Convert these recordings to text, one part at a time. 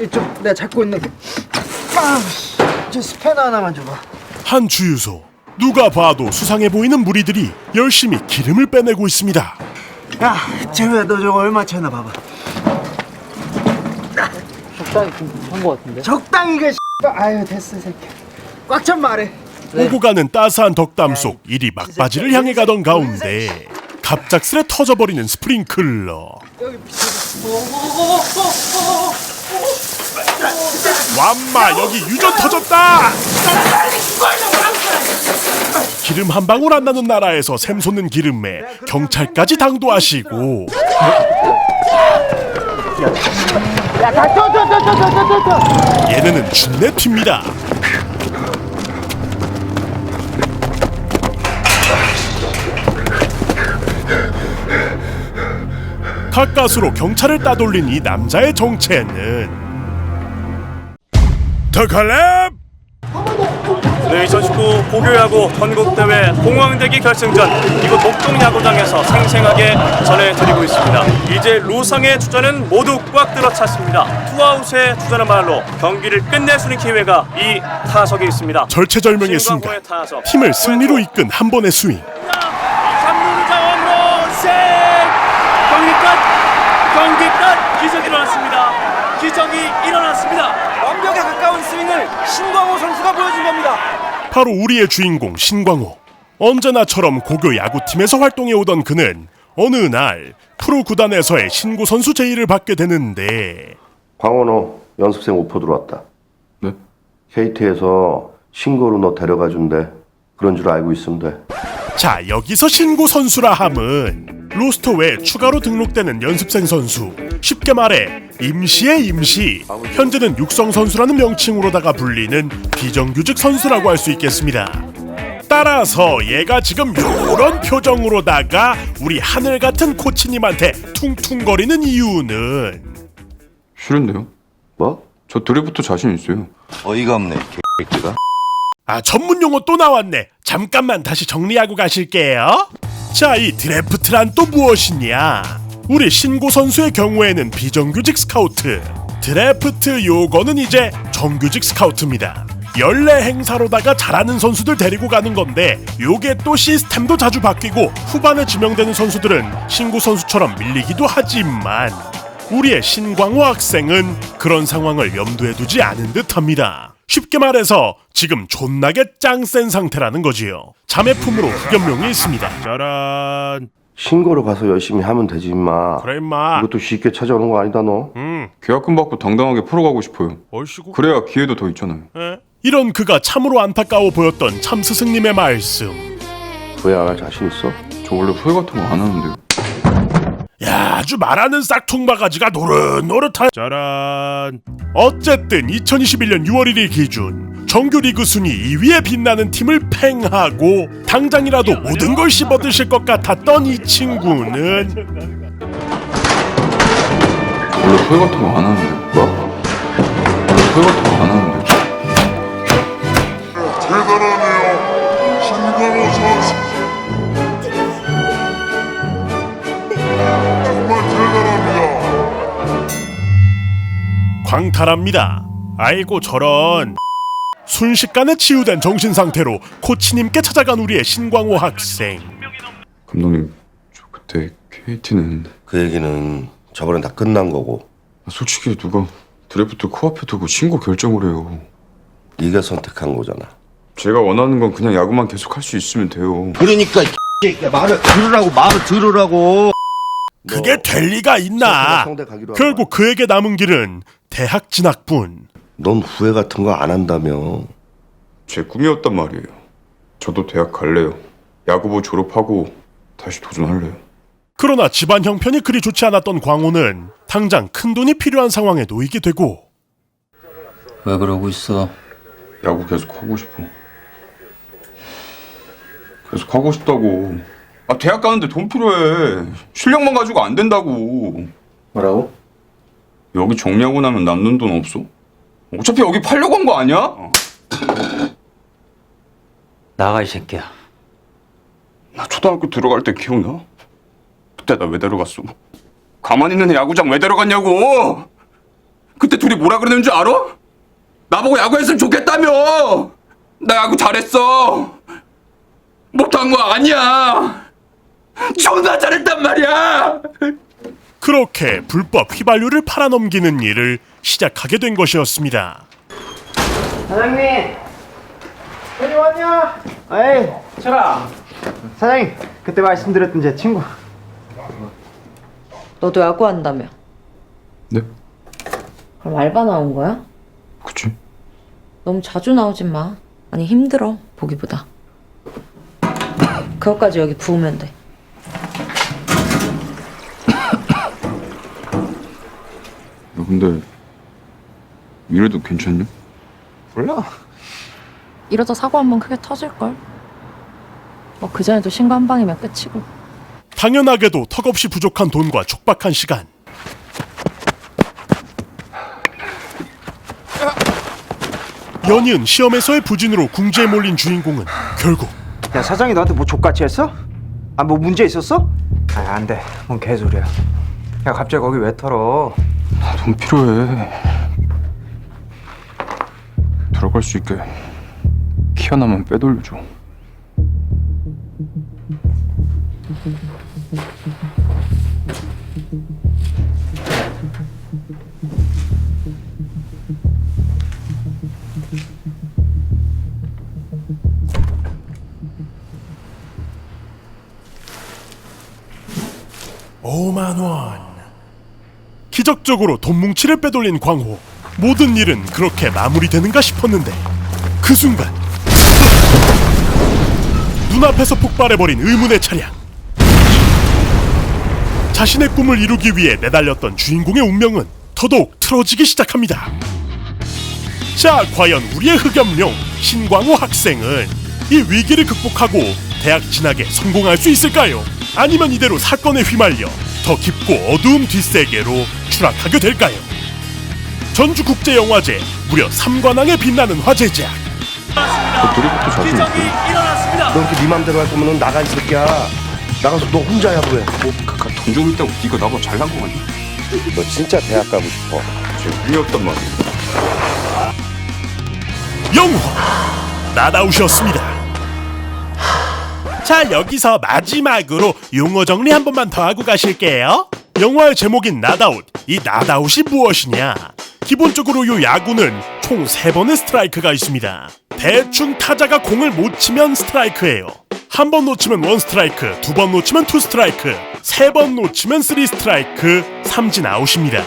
이쪽 내가 잡고 있는 게. 아, 씨. 저 스패너 하나만 줘봐. 한 주유소 누가 봐도 수상해 보이는 무리들이 열심히 기름을 빼내고 있습니다. 야, 재우야, 너 저거 얼마 차나 봐봐. 적당히 좀한것 같은데. 적당히 그. 아유, 됐어, 이 새끼. 꽉찬 말해. 오고 가는 따스한 덕담 속 일이 막바지를 향해 가던 가운데 갑작스레 터져버리는 스프링클러. 여기 완마 여기 유전 터졌다. 기름 한 방울 안 나는 나라에서 샘솟는 기름에 경찰까지 당도하시고 얘네는 준내 튑니다. 가까스로 경찰을 따돌린 이 남자의 정체는 더칼랩 네, 2019 고교야구 전국대회 공황대기 결승전 이곳 목동야구장에서 생생하게 전해드리고 있습니다. 이제 루상의 주자는 모두 꽉 들어찼습니다. 투아웃의 주자는 말로 경기를 끝낼 수 있는 기회가 이 타석에 있습니다. 절체절명의 순간 타석. 팀을 승리로 이끈 한 번의 스윙 3루 자원으로 세 경기 끝 경기 끝 기적이 일어났습니다. 기적이 일어났습니다. 스윙을 신광호 선수가 보여준 겁니다. 바로 우리의 주인공 신광호 언제나처럼 고교 야구팀에서 활동해 오던 그는 어느 날 프로 구단에서의 신구 선수 제의를 받게 되는데 광원호 연습생 오퍼 들어왔다. 네? KT에서 신고로 너 데려가 준대. 그런 줄 알고 있으면 돼. 자 여기서 신구 선수라 함은 로스터 외에 추가로 등록되는 연습생 선수. 쉽게 말해 임시의 임시. 현재는 육성 선수라는 명칭으로다가 불리는 비정규직 선수라고 할 수 있겠습니다. 따라서 얘가 지금 요런 표정으로다가 우리 하늘 같은 코치님한테 퉁퉁거리는 이유는? 싫은데요? 뭐? 저 드리프트 자신 있어요. 어이가 없네 개새끼가. 아 전문 용어 또 나왔네. 잠깐만 다시 정리하고 가실게요 자 이 드래프트란 또 무엇이냐 우리 신고 선수의 경우에는 비정규직 스카우트 드래프트 요거는 이제 정규직 스카우트입니다 연례 행사로다가 잘하는 선수들 데리고 가는 건데 요게 또 시스템도 자주 바뀌고 후반에 지명되는 선수들은 신고 선수처럼 밀리기도 하지만 우리의 신광호 학생은 그런 상황을 염두에 두지 않은 듯합니다. 쉽게 말해서 지금 존나게 짱 센 상태라는 거지요. 자매 품으로 흑연명이 있습니다. 짜란. 신고로 가서 열심히 하면 되지 임마. 그래 임마. 이것도 쉽게 찾아오는 거 아니다 너. 음, 계약금 받고 당당하게 프로 가고 싶어요. 얼씨구. 그래야 기회도 더 있잖아요. 에? 이런 그가 참으로 안타까워 보였던 참 스승님의 말씀. 후회 안할 자신 있어? 저 원래 후회 같은 거 안 하는데요. 야, 아주 말하는 싹퉁 바가지가 노릇노릇한 짜란 어쨌든 2021년 6월 1일 기준 정규 리그 순위 2위에 빛나는 팀을 팽하고 당장이라도 모든 걸 씹어드실 것 같았던 이 친구는 저 원래 후회 같은 거 안 하는데요. 뭐? 원래 후회 같은 거 안 하는데요. 대단하 광탈합니다 아이고 저런 순식간에 치유된 정신 상태로 코치님께 찾아간 우리의 신광호 학생 감독님, 저 그때 KT는 그 얘기는 저번에 다 끝난 거고 솔직히 누가 드래프트 코앞에 두고 신고 결정을 해요. 네가 선택한 거잖아. 제가 원하는 건 그냥 야구만 계속 할 수 있으면 돼요. 그러니까 이 말을 들으라고 말을 들으라고 그게 될 리가 있나 가기로 결국 그에게 남은 길은 대학 진학뿐 넌 후회 같은 거 안 한다며. 제 꿈이었단 말이에요. 저도 대학 갈래요. 야구부 졸업하고 다시 도전할래요. 그러나 집안 형편이 그리 좋지 않았던 광호는 당장 큰 돈이 필요한 상황에 놓이게 되고 왜 그러고 있어? 야구 계속 하고 싶어. 계속 하고 싶다고. 아 대학 가는데 돈 필요해. 실력만 가지고 안 된다고. 뭐라고? 여기 정리하고 나면 남는 돈 없어? 어차피 여기 팔려고 한 거 아니야? 나가 이 새끼야. 나 초등학교 들어갈 때 기억나? 그때 나 왜 데려갔어? 가만히 있는 애 야구장 왜 데려갔냐고! 그때 둘이 뭐라 그러는 줄 알아? 나보고 야구했으면 좋겠다며! 나 야구 잘했어! 못한 거 아니야! 존나 잘했단 말이야! 그렇게 불법 휘발유를 팔아넘기는 일을 시작하게 된 것이었습니다. 사장님! 형님 왔냐? 에이, 철아. 사장님, 그때 말씀드렸던 제 친구. 너도 야구한다며. 네? 그럼 알바 나온 거야? 그치? 너무 자주 나오진 마. 아니 힘들어 보기보다. 그것까지 여기 부으면 돼. 근데 이래도 괜찮냐? 몰라. 이러다 사고 한 번 크게 터질걸. 뭐 그전에도 신고 한 방이면 끝이고. 당연하게도 턱없이 부족한 돈과 촉박한 시간. 연이은 시험에서의 부진으로 궁지에 몰린 주인공은 결국 야, 사장이 너한테 뭐 족같이 했어? 아, 뭐 문제 있었어? 아, 안 돼. 뭔 개소리야. 야, 갑자기 거기 왜 털어? 돈 필요해. 들어갈 수 있게 키 하나만 빼돌려줘. 오만 원. 기적적으로 돈 뭉치를 빼돌린 광호. 모든 일은 그렇게 마무리되는가 싶었는데 그 순간 눈앞에서 폭발해버린 의문의 차량. 자신의 꿈을 이루기 위해 내달렸던 주인공의 운명은 더더욱 틀어지기 시작합니다. 자, 과연 우리의 흑염룡 신광호 학생은 이 위기를 극복하고 대학 진학에 성공할 수 있을까요? 아니면 이대로 사건에 휘말려 더 깊고 어두운 뒷세계로 추락하게 될까요? 전주국제영화제 무려 3관왕에 빛나는 화제작 드리프트 자신 있고 일어났습니다. 너 이렇게 네 맘대로 할 거면 넌 나가 이 새끼야. 나가서 너 혼자 야구해. 돈좀 있다고 네가 나보다 잘난 거 아니야? 너 진짜 대학 가고 싶어. 꿈이었단 말이야. 영화 나다우셨습니다. 자 여기서 마지막으로 용어 정리 한 번만 더 하고 가실게요. 영화의 제목인 나다웃. 이 나다웃이 무엇이냐? 기본적으로 요 야구는 총 세번의 스트라이크가 있습니다. 대충 타자가 공을 못 치면 스트라이크예요. 한 번 놓치면 원 스트라이크, 두 번 놓치면 투 스트라이크, 세 번 놓치면 쓰리 스트라이크, 삼진 아웃입니다.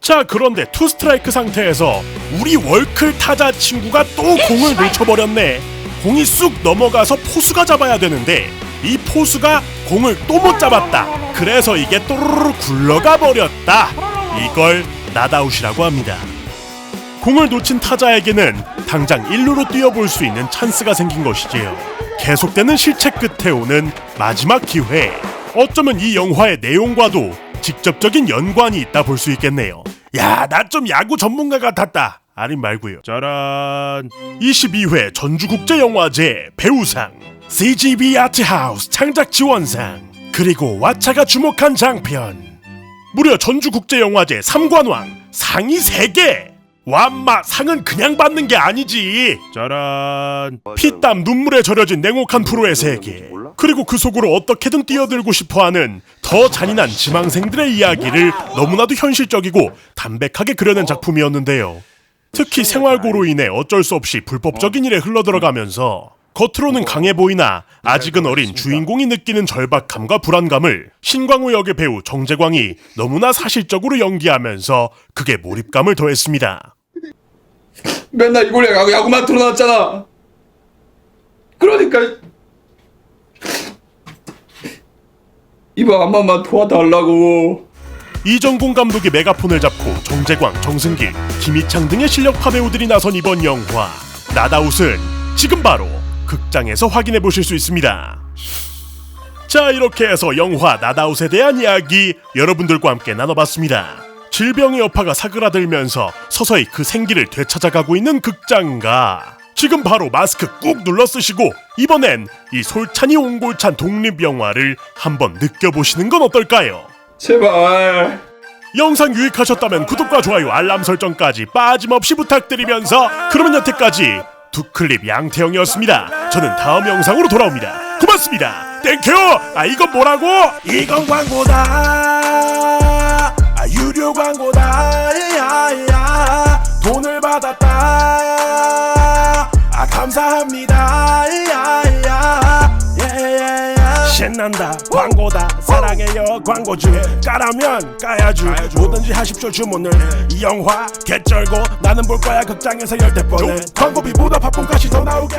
자 그런데 투 스트라이크 상태에서 우리 월클 타자 친구가 또 공을 놓쳐버렸네 공이 쑥 넘어가서 포수가 잡아야 되는데 이 포수가 공을 또 못 잡았다. 그래서 이게 또르르 굴러가 버렸다. 이걸 나다웃이라고 합니다. 공을 놓친 타자에게는 당장 1루로 뛰어볼 수 있는 찬스가 생긴 것이지요. 계속되는 실책 끝에 오는 마지막 기회. 어쩌면 이 영화의 내용과도 직접적인 연관이 있다 볼 수 있겠네요. 야, 나 좀 야구 전문가 같았다. 아님 말고요. 짜란. 22회 전주국제영화제 배우상, CGV 아트하우스 창작 지원상, 그리고 왓챠가 주목한 장편. 무려 전주국제영화제 3관왕 상이 3개. 완마 상은 그냥 받는 게 아니지. 짜란. 피땀 눈물에 절여진 냉혹한 프로의 세계. 그리고 그 속으로 어떻게든 뛰어들고 싶어하는 더 잔인한 지망생들의 이야기를 너무나도 현실적이고 담백하게 그려낸 작품이었는데요. 특히 생활고로 인해 어쩔 수 없이 불법적인 일에 흘러들어가면서 겉으로는 강해 보이나 아직은 어린 주인공이 느끼는 절박함과 불안감을 신광호 역의 배우 정재광이 너무나 사실적으로 연기하면서 그게 몰입감을 더했습니다. 맨날 이걸 야구, 야구만 틀어놨잖아. 그러니까 이거 한 번만 도와달라고. 이정공 감독의 메가폰을 잡고 정재광, 정승길, 김희창 등의 실력파 배우들이 나선 이번 영화 나다웃은 지금 바로 극장에서 확인해 보실 수 있습니다. 자 이렇게 해서 영화 나다웃에 대한 이야기 여러분들과 함께 나눠봤습니다. 질병의 여파가 사그라들면서 서서히 그 생기를 되찾아가고 있는 극장가 지금 바로 마스크 꾹 눌러 쓰시고 이번엔 이 솔찬이 옹골찬 독립 영화를 한번 느껴보시는 건 어떨까요? 제발. 영상 유익하셨다면 구독과 좋아요 알람 설정까지 빠짐없이 부탁드리면서 그러면 여태까지 두클립 양태형이었습니다. 저는 다음 영상으로 돌아옵니다. 고맙습니다. 땡큐! 아 이건 뭐라고? 이건 광고다. 아 유료 광고다. 야 야 신난다. 광고다. 사랑해요 광고주 까라면 까야주. 뭐든지 하십시오 주문을. 이 영화 개쩔고 나는 볼 거야. 극장에서 열대 번에 광고비보다 팝콘까지 더 나오게